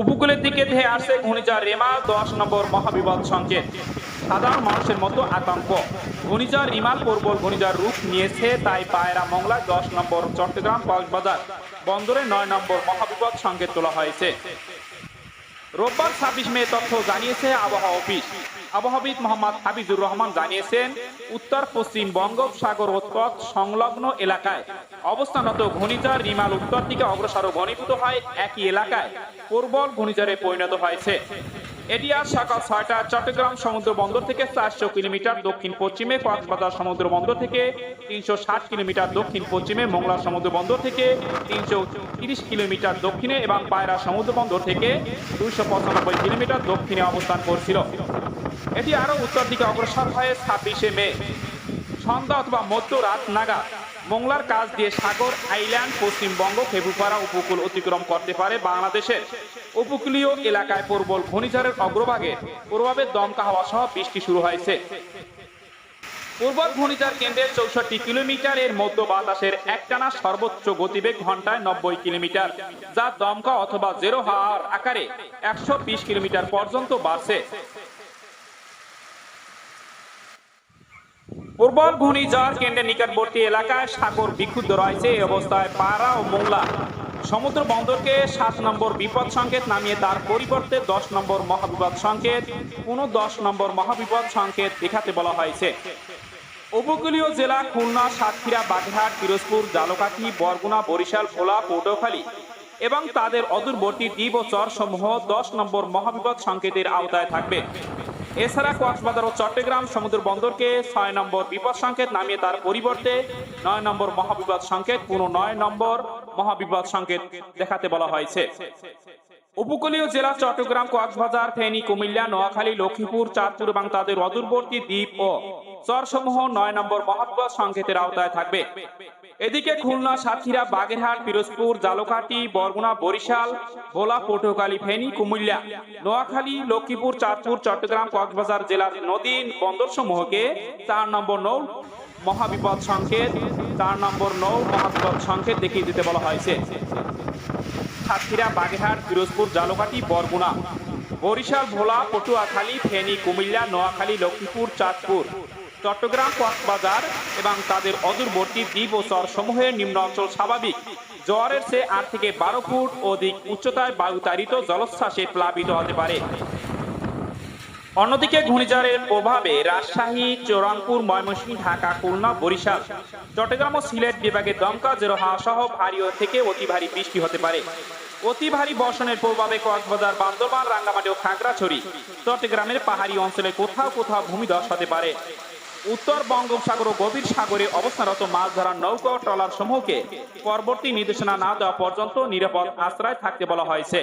উপকূলের দিকে ধেয়ে আসে ঘূর্ণিঝড় রেমা, দশ নম্বর মহাবিপদ সংকেত। সাধারণ মানুষের মতো আতঙ্ক। ঘূর্ণিঝড় রিমাল প্রবল ঘূর্ণিঝড় রূপ নিয়েছে তাই পায়রা মংলা, দশ নম্বর চট্টগ্রাম কক্সবাজার বন্দরে নয় নম্বর মহাবিপদ সংকেত তোলা হয়েছে। রোববার ছাব্বিশ মে তথ্য জানিয়েছে আবহাওয়া অফিস। আবহাওয়াবিদ মোহাম্মদ হাবিজুর রহমান জানিয়েছেন, উত্তর, পশ্চিম বঙ্গোপসাগর তৎ সংলগ্ন এলাকায় অবস্থানত ঘূর্ণিঝড় রিমাল উত্তর দিকে অগ্রসর ঘনীভূত হয় একই এলাকায়। প্রবল ঘূর্ণিঝড়ে পরিণত হয়েছে। আজ সকাল ছয়টা, চট্টগ্রাম সমুদ্র বন্দর থেকে চারশো কিলোমিটার, দক্ষিণ পশ্চিমে কক্সবাজার সমুদ্র বন্দর থেকে তিনশো ষাট কিলোমিটার, দক্ষিণ পশ্চিমে মোংলা সমুদ্র বন্দর থেকে তিনশো তিরিশ কিলোমিটার, দক্ষিণে এবং পায়রা সমুদ্র বন্দর থেকে দুইশো পঁচানব্বই কিলোমিটার দক্ষিণে অবস্থান করছিল। এটি আরও উত্তর দিকে অগ্রসর হয়ে ছাব্বিশে মে। সন্ধ্যা অথবা মধ্যরাত নাগাদ মোংলার কাজ দিয়ে সাগর আইল্যান্ড, পশ্চিমবঙ্গ, ফেবুপাড়া উপকূল অতিক্রম করতে পারে বাংলাদেশের। উপকূলীয় এলাকায় প্রবল ঘূর্ণিঝড়ের অগ্রভাগে প্রভাবে দমকা হাওয়া সহ বৃষ্টি শুরু হয়েছে। পূর্বল ঘূর্ণিঝড় কেন্দ্রের চৌষট্টি কিলোমিটারের মধ্য বাতাসের একটানা সর্বোচ্চ গতিবেগ ঘন্টায় নব্বই কিলোমিটার, যা দমকা অথবা জেরো হাওয়ার আকারে একশো বিশ কিলোমিটার পর্যন্ত বাড়ছে। প্রবল ঘূর্ণিঝড় কেন্দ্রের নিকটবর্তী এলাকায় সাগর বিক্ষুব্ধ রয়েছে। এই অবস্থায় পাড়া ও মোংলা সমুদ্র বন্দরকে সাত নম্বর বিপদ সংকেত নামিয়ে তার পরিবর্তে দশ নম্বর মহাবিপদ সংকেত, পুনঃ দশ নম্বর মহাবিপদ সংকেত দেখাতে বলা হয়েছে। উপকূলীয় জেলা খুলনা, সাতক্ষীরা, বাগেরহাট, পিরোজপুর, জালকাঠি, বরগুনা, বরিশাল, ভোলা, পটুয়াখালী এবং তাদের অদূরবর্তী দ্বীপ ও চরসমূহ দশ নম্বর মহাবিপদ সংকেতের আওতায় থাকবে। এছাড়া কক্সবাজার ও চট্টগ্রাম সমুদ্র বন্দরকে ছয় নম্বর বিপদ সংকেত নামিয়ে তার পরিবর্তে নয় নম্বর মহাবিপদ সংকেত পুনঃ নয় নম্বর মহাবিপদ সংকেত দেখাতে বলা হয়েছে। উপকূলীয় জেলা চট্টগ্রাম, কক্সবাজার, ফেনী, কুমিল্লা, নোয়াখালী, লক্ষ্মীপুর, চাঁদপুর এবং তাদের অদূরবর্তী দ্বীপ ও চরসমূহ নয় নম্বর মহাবিপদ সংকেতের আওতায় থাকবে। এদিকে খুলনা সাতক্ষীরা, বাগেরহাট, পিরোজপুর, জালকাঠি, বরগুনা, বরিশাল, ভোলা, পটুয়াখালী, ফেনী, কুমিল্লা, নোয়াখালী, লক্ষ্মীপুর, চাঁদপুর, চট্টগ্রাম, কক্সবাজার জেলার নদী বন্দরসমূহকে চার নম্বর নৌ মহাবিপদ সংকেত, চার নম্বর নৌ মহাবিপদ সংকেত দেখিয়ে দিতে বলা হয়েছে। সাতক্ষীরা, বাগেরহাট, পিরোজপুর, জালকাঠি, বরগুনা, বরিশাল, ভোলা, পটুয়াখালী, ফেনী, কুমিল্লা, নোয়াখালী, লক্ষ্মীপুর, চাঁদপুর। চট্টগ্রাম, কক্সবাজার এবং তাদের অদূরবর্তী দ্বীপ ও চরসমূহের নিম্ন অঞ্চল স্বাভাবিক। জোয়ারের চেয়ে আট থেকে বারো ফুট অধিক উচ্চতায় বায়ুতাড়িত জলোচ্ছ্বাসে প্লাবিত হতে পারে। অন্যদিকে ঘূর্ণিঝড়ের প্রভাবে রাজশাহী চৌরানপুর ময়মনসিংহ, ঢাকা, খুলনা, বরিশাল, চট্টগ্রাম ও সিলেট বিভাগে দমকা জেরোহা সহ ভারী থেকে অতি ভারী বৃষ্টি হতে পারে। অতি ভারী বর্ষণের প্রভাবে কক্সবাজার, বান্দরবান, রাঙ্গামাটি ও খাগড়াছড়ি, চট্টগ্রামের পাহাড়ি অঞ্চলে কোথাও কোথাও ভূমিধস হতে পারে। উত্তর বঙ্গোপসাগর ও গভীর সাগরে অবস্থানরত মাছ ধরার নৌকা ট্রলার সমূহকে পরবর্তী নির্দেশনা না দেওয়া পর্যন্ত নিরাপদ আশ্রয় থাকতে বলা হয়েছে।